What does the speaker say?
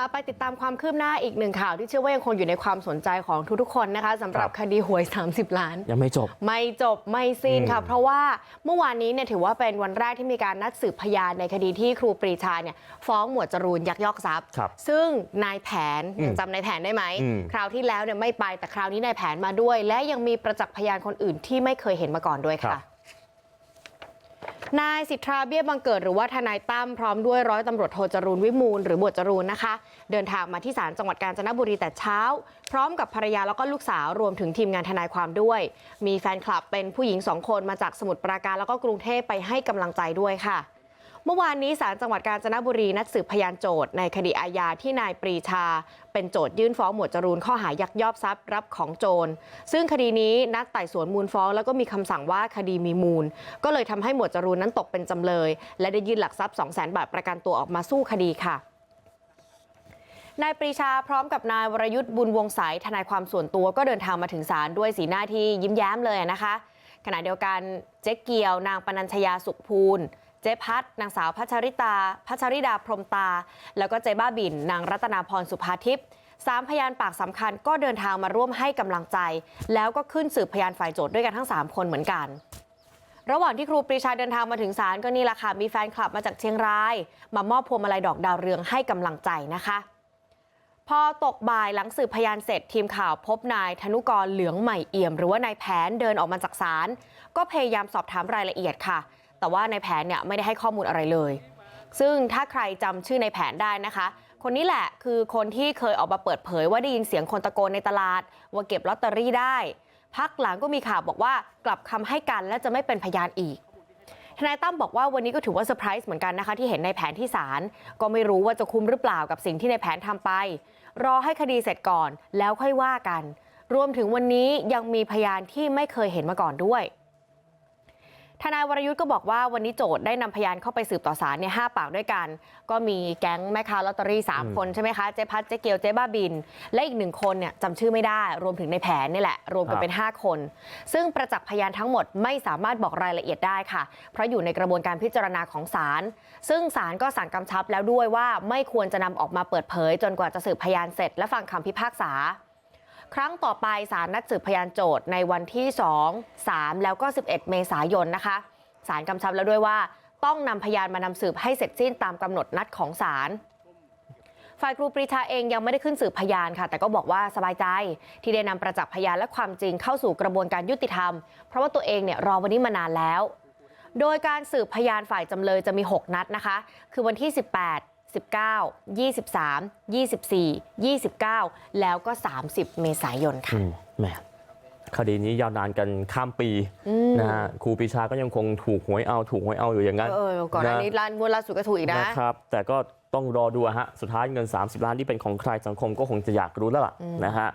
ค่ะไปติดตามความคืบหน้าอีกหนึ่งข่าวที่เชื่อว่ายังคงอยู่ในความสนใจของทุกๆคนนะคะสำหรับครับคดีหวย 30 ล้าน ยังไม่จบ ไม่จบไม่สิ้นค่ะอืมเพราะว่าเมื่อวานนี้เนี่ยถือว่าเป็นวันแรกที่มีการนัดสืบพยานในคดีที่ครูปรีชาเนี่ยฟ้องหมวดจรูนยักยอกทรัพย์ ครับซึ่งนายแผนอืมยังจำนายแผนได้ไหม อืม คราวที่แล้วเนี่ยไม่ไปแต่คราวนี้นายแผนมาด้วย และยังมีประจักษ์พยานคนอื่นที่ไม่เคยเห็นมาก่อนด้วยค่ะ นายสิทธาเบี้ยบังเกิดหรือว่าทนายตั้มพร้อมด้วยร้อยตำรวจโทจรูนวิมูลหรือหมวดจรูนนะคะ เดินทางมาที่ศาลจังหวัดกาญจนบุรีแต่เช้า พร้อมกับภรรยาแล้วก็ลูกสาวรวมถึงทีมงานทนายความด้วย มีแฟนคลับเป็นผู้หญิงสองคนมาจากสมุทรปราการแล้วก็กรุงเทพไปให้กำลังใจด้วยค่ะ เมื่อวานนี้ศาลจังหวัดกาญจนบุรีนัดสืบพยานโจทย์ในคดีอาญาที่นายปรีชา เป็นโจทยื่นฟ้องหมวดจรูนข้อหายักยอกทรัพย์รับของโจร ซึ่งคดีนี้นัดไต่สวนมูลฟ้องแล้วก็มีคำสั่งว่าคดีมีมูล ก็เลยทำให้หมวดจรูนนั้นตกเป็นจำเลย และได้ยื่นหลักทรัพย์ 2 0 0 0 0 0 บาทประกันตัวออกมาสู้คดีค่ะนายปรีชาพร้อมกับนายวรยุทธ์บุญวงศ์ใสทนายความส่วนตัวก็เดินทางมาถึงศาลด้วยสีหน้าที่ยิ้มแย้มเลยนะคะ ขณะเดียวกันเจ๊เกียวนางปนัญชยาสุขภูล เจ๊พัดนางสาวพัชริตาพัชริดาพรมตา แล้วก็เจ๊บ้าบินนางรัตนาพรสุภาทิพย์สามพยานปากสำคัญก็เดินทางมาร่วมให้กำลังใจ แล้วก็ขึ้นสืบพยานฝ่ายโจทย์ด้วยกันทั้ง 3 คนเหมือนกัน ระหว่างที่ครูปรีชาเดินทางมาถึงศาลก็นี่แหละค่ะมีแฟนคลับมาจากเชียงราย มามอบพวงมาลัยดอกดาวเรืองให้กำลังใจนะคะพอตกบ่ายหลังสืบพยานเสร็จทีมข่าวพบนายธนุกรเหลืองใหม่เอี่ยม หรือว่านายแผนเดินออกมาจากศาลก็พยายามสอบถามรายละเอียดค่ะ แต่ว่าในแผนเนี่ยไม่ได้ให้ข้อมูลอะไรเลย ซึ่งถ้าใครจำชื่อในแผนได้นะคะ คนนี้แหละคือคนที่เคยออกมาเปิดเผยว่าได้ยินเสียงคนตะโกนในตลาด ว่าเก็บลอตเตอรี่ได้ พักหลังก็มีข่าวบอกว่ากลับคำให้กันและจะไม่เป็นพยานอีกทนายตั้มบอกว่าวันนี้ก็ถือว่าเซอร์ไพรส์เหมือนกันนะคะที่เห็นในแผนที่ศาลก็ไม่รู้ว่าจะคุ้มหรือเปล่ากับสิ่งที่ในแผนทำไป รอให้คดีเสร็จก่อนแล้วค่อยว่ากัน รวมถึงวันนี้ยังมีพยานที่ไม่เคยเห็นมาก่อนด้วย นายวรยุทธ์ก็บอกว่าวันนี้โจทย์ได้นำพยานเข้าไปสืบต่อศาลเนี่ยห้าปากด้วยกัน ก็มีแก๊งแม่ค้าลอตเตอรี่สามอืมคนใช่ไหมคะเจ๊พัดเจ๊เกียวเจ๊บ้าบิน และอีกหนึ่งคนเนี่ยจำชื่อไม่ได้ รวมถึงในแผนนี่แหละ รวมกันเป็น 5 คน ซึ่งประจักษ์พยานทั้งหมดไม่สามารถบอกรายละเอียดได้ค่ะ เพราะอยู่ในกระบวนการพิจารณาของศาลซึ่งศาลก็สั่งกำชับแล้วด้วยว่าไม่ควรจะนำออกมาเปิดเผย จนกว่าจะสืบพยานเสร็จ และฟังคำพิพากษา ครั้งต่อไปศาลนัดสืบพยานโจทย์ในวันที่2 3แล้วก็11เมษายนนะคะศาลกำชับแล้วด้วยว่าต้องนำพยานมานำสืบให้เสร็จสิ้นตามกำหนดนัดของศาลฝ่ายครูปรีชาเองยังไม่ได้ขึ้นสืบพยานค่ะ แต่ก็บอกว่าสบายใจที่ได้นำประจักษ์พยานและความจริงเข้าสู่กระบวนการยุติธรรม เพราะว่าตัวเองเนี่ยรอวันนี้มานานแล้ว โดยการสืบพยานฝ่ายจำเลยจะมี 6 นัดนะคะ คือวันที่ 18 19 23 24 29แล้วก็30เมษายนค่ะอืมแหมคดีนี้ยาวนานกันข้ามปีอืมนะฮะครูปรีชาก็ยังคงถูกหวยเอาถูกหวยเอาอยู่อย่างนั้นเออก่อนหน้านี้ร้านงวดล่าสุดก็ถูกอีกนะนะครับแต่ก็ต้องรอดูอะฮะสุดท้ายเงิน 30 ล้านที่เป็นของใครสังคมก็คงจะอยากรู้แล้วล่ะนะฮะ